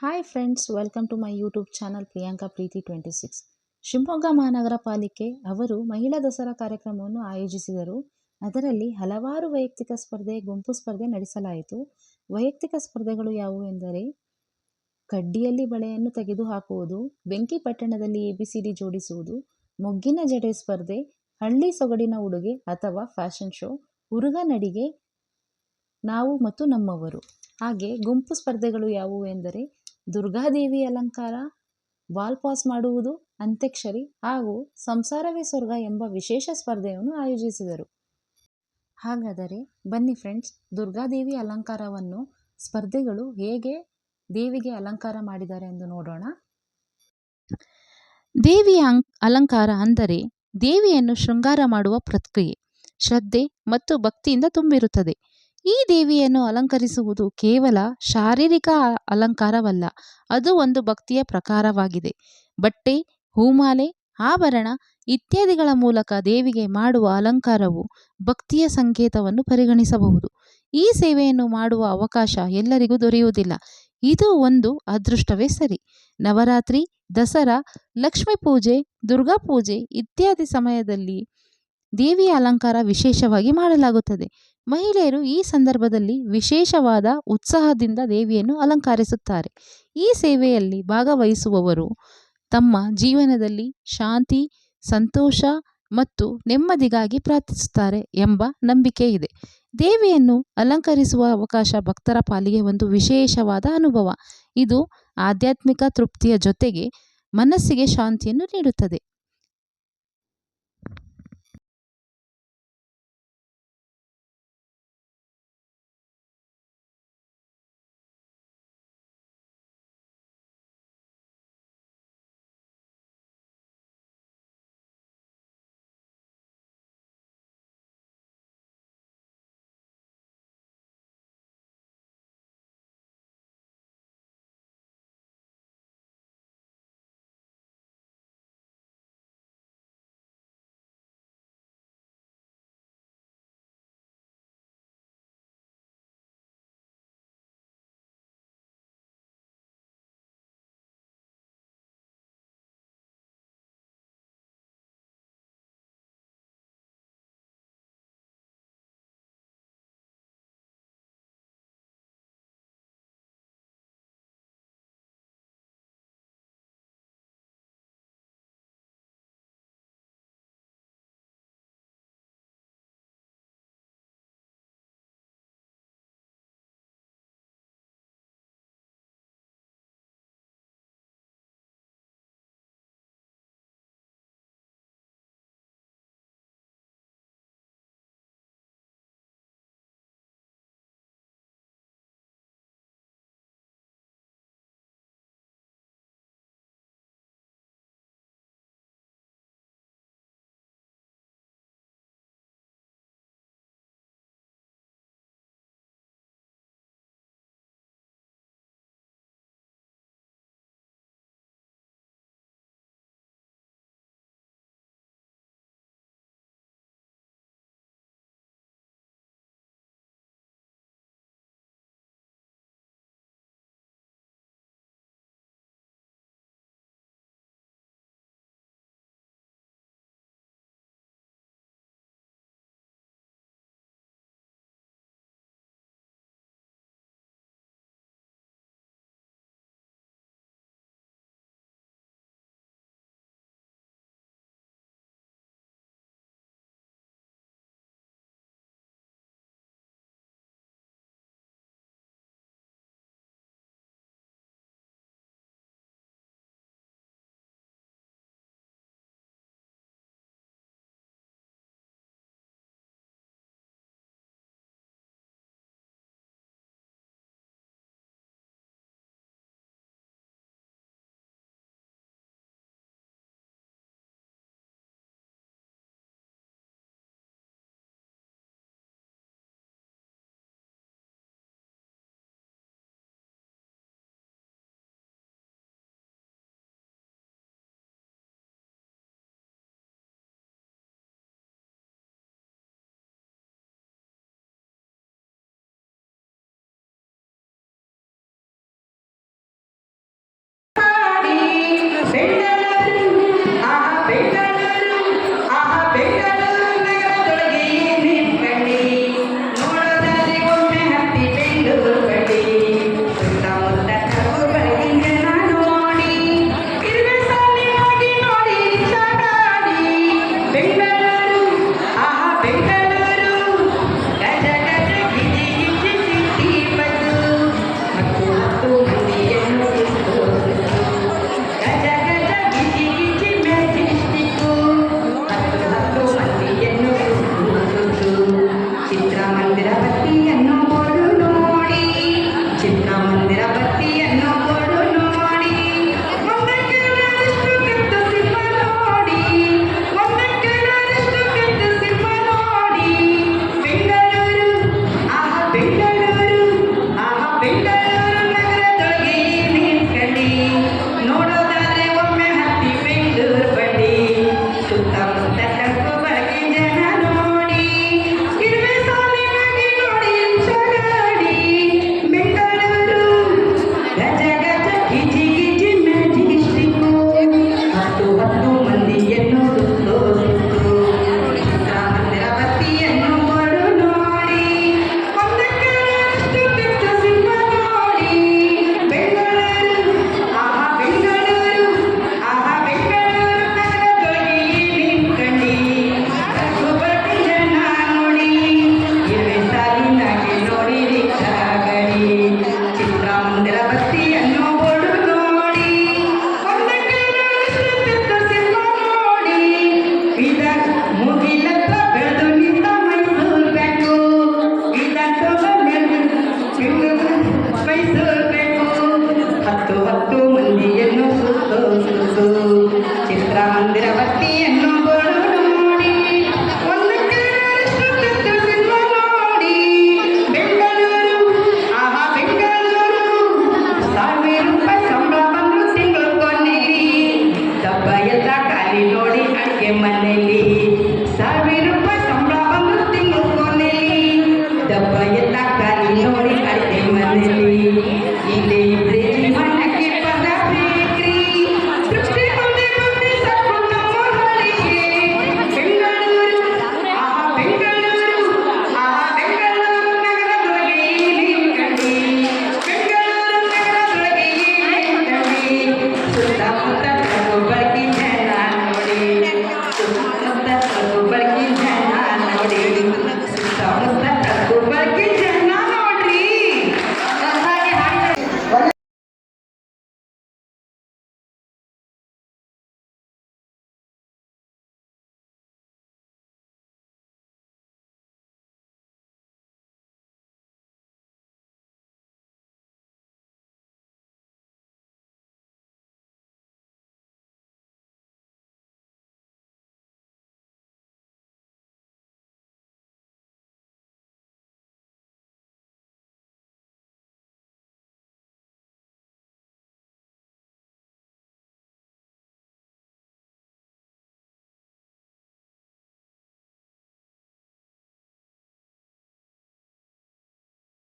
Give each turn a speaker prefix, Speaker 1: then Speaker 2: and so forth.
Speaker 1: Hi friends welcome to my YouTube channel Priyanka Preethi twenty six Shivamogga ಮಹಾನಗರ ಪಾಲಿಕೆ ಅವರು ಮಹಿಳಾ ದಸರಾ ಕಾರ್ಯಕ್ರಮವನ್ನು ಆಯೋಜಿಸಿದರು. ಅದರಲ್ಲಿ ಹಲವಾರು ವೈಯಕ್ತಿಕ ಸ್ಪರ್ಧೆ, ಗುಂಪು ಸ್ಪರ್ಧೆ ನಡೆಸಲಾಯಿತು. ವೈಯಕ್ತಿಕ ಸ್ಪರ್ಧೆಗಳು ಯಾವುವು ಎಂದರೆ, ಕಡ್ಡಿಯಲ್ಲಿ ಬಳೆಯನ್ನು ತೆಗೆದುಹಾಕುವುದು, ಬೆಂಕಿ ಪಟ್ಟಣದಲ್ಲಿ ಎ ಬಿ ಸಿ ಡಿ ಜೋಡಿಸುವುದು, ಮೊಗ್ಗಿನ ಜಡೆ ಸ್ಪರ್ಧೆ, ಹಳ್ಳಿ ಸೊಗಡಿನ ಉಡುಗೆ ಅಥವಾ ಫ್ಯಾಷನ್ ಶೋ ಹುರುಗ ನಡಿಗೆ, ನಾವು ಮತ್ತು ನಮ್ಮವರು. ಹಾಗೆ ಗುಂಪು ಸ್ಪರ್ಧೆಗಳು ಯಾವುವು ಎಂದರೆ ದುರ್ಗಾದೇವಿ ಅಲಂಕಾರ ಬಾಲ್ ಪಾಸ್ ಮಾಡುವುದು ಅಂತ್ಯಕ್ಷರಿ ಹಾಗೂ ಸಂಸಾರವೇ ಸ್ವರ್ಗ ಎಂಬ ವಿಶೇಷ ಸ್ಪರ್ಧೆಯನ್ನು ಆಯೋಜಿಸಿದರು. ಹಾಗಾದರೆ ಬನ್ನಿ ಫ್ರೆಂಡ್ಸ್ ದುರ್ಗಾದೇವಿ ಅಲಂಕಾರವನ್ನು ಸ್ಪರ್ಧೆಗಳು ಹೇಗೆ ದೇವಿಗೆ ಅಲಂಕಾರ ಮಾಡಿದ್ದಾರೆ ಎಂದು ನೋಡೋಣ. ದೇವಿಯ ಅಲಂಕಾರ ಅಂದರೆ ದೇವಿಯನ್ನು ಶೃಂಗಾರ ಮಾಡುವ ಪ್ರಕ್ರಿಯೆ. ಶ್ರದ್ಧೆ ಮತ್ತು ಭಕ್ತಿಯಿಂದ ತುಂಬಿರುತ್ತದೆ. ಈ ದೇವಿಯನ್ನು ಅಲಂಕರಿಸುವುದು ಕೇವಲ ಶಾರೀರಿಕ ಅಲಂಕಾರವಲ್ಲ, ಅದು ಒಂದು ಭಕ್ತಿಯ ಪ್ರಕಾರವಾಗಿದೆ. ಬಟ್ಟೆ, ಹೂಮಾಲೆ, ಆಭರಣ ಇತ್ಯಾದಿಗಳ ಮೂಲಕ ದೇವಿಗೆ ಮಾಡುವ ಅಲಂಕಾರವು ಭಕ್ತಿಯ ಸಂಕೇತವನ್ನು ಪರಿಗಣಿಸಬಹುದು. ಈ ಸೇವೆಯನ್ನು ಮಾಡುವ ಅವಕಾಶ ಎಲ್ಲರಿಗೂ ದೊರೆಯುವುದಿಲ್ಲ. ಇದು ಒಂದು ಅದೃಷ್ಟವೇ ಸರಿ. ನವರಾತ್ರಿ, ದಸರಾ, ಲಕ್ಷ್ಮೀ ಪೂಜೆ, ದುರ್ಗಾ ಪೂಜೆ ಇತ್ಯಾದಿ ಸಮಯದಲ್ಲಿ ದೇವಿಯ ಅಲಂಕಾರ ವಿಶೇಷವಾಗಿ ಮಾಡಲಾಗುತ್ತದೆ. ಮಹಿಳೆಯರು ಈ ಸಂದರ್ಭದಲ್ಲಿ ವಿಶೇಷವಾದ ಉತ್ಸಾಹದಿಂದ ದೇವಿಯನ್ನು ಅಲಂಕರಿಸುತ್ತಾರೆ. ಈ ಸೇವೆಯಲ್ಲಿ ಭಾಗವಹಿಸುವವರು ತಮ್ಮ ಜೀವನದಲ್ಲಿ ಶಾಂತಿ, ಸಂತೋಷ ಮತ್ತು ನೆಮ್ಮದಿಗಾಗಿ ಪ್ರಾರ್ಥಿಸುತ್ತಾರೆ ಎಂಬ ನಂಬಿಕೆ ಇದೆ. ದೇವಿಯನ್ನು ಅಲಂಕರಿಸುವ ಅವಕಾಶ ಭಕ್ತರ ಪಾಲಿಗೆ ಒಂದು ವಿಶೇಷವಾದ ಅನುಭವ. ಇದು ಆಧ್ಯಾತ್ಮಿಕ ತೃಪ್ತಿಯ ಜೊತೆಗೆ ಮನಸ್ಸಿಗೆ ಶಾಂತಿಯನ್ನು ನೀಡುತ್ತದೆ.
Speaker 2: Indeed. மந்திரவத்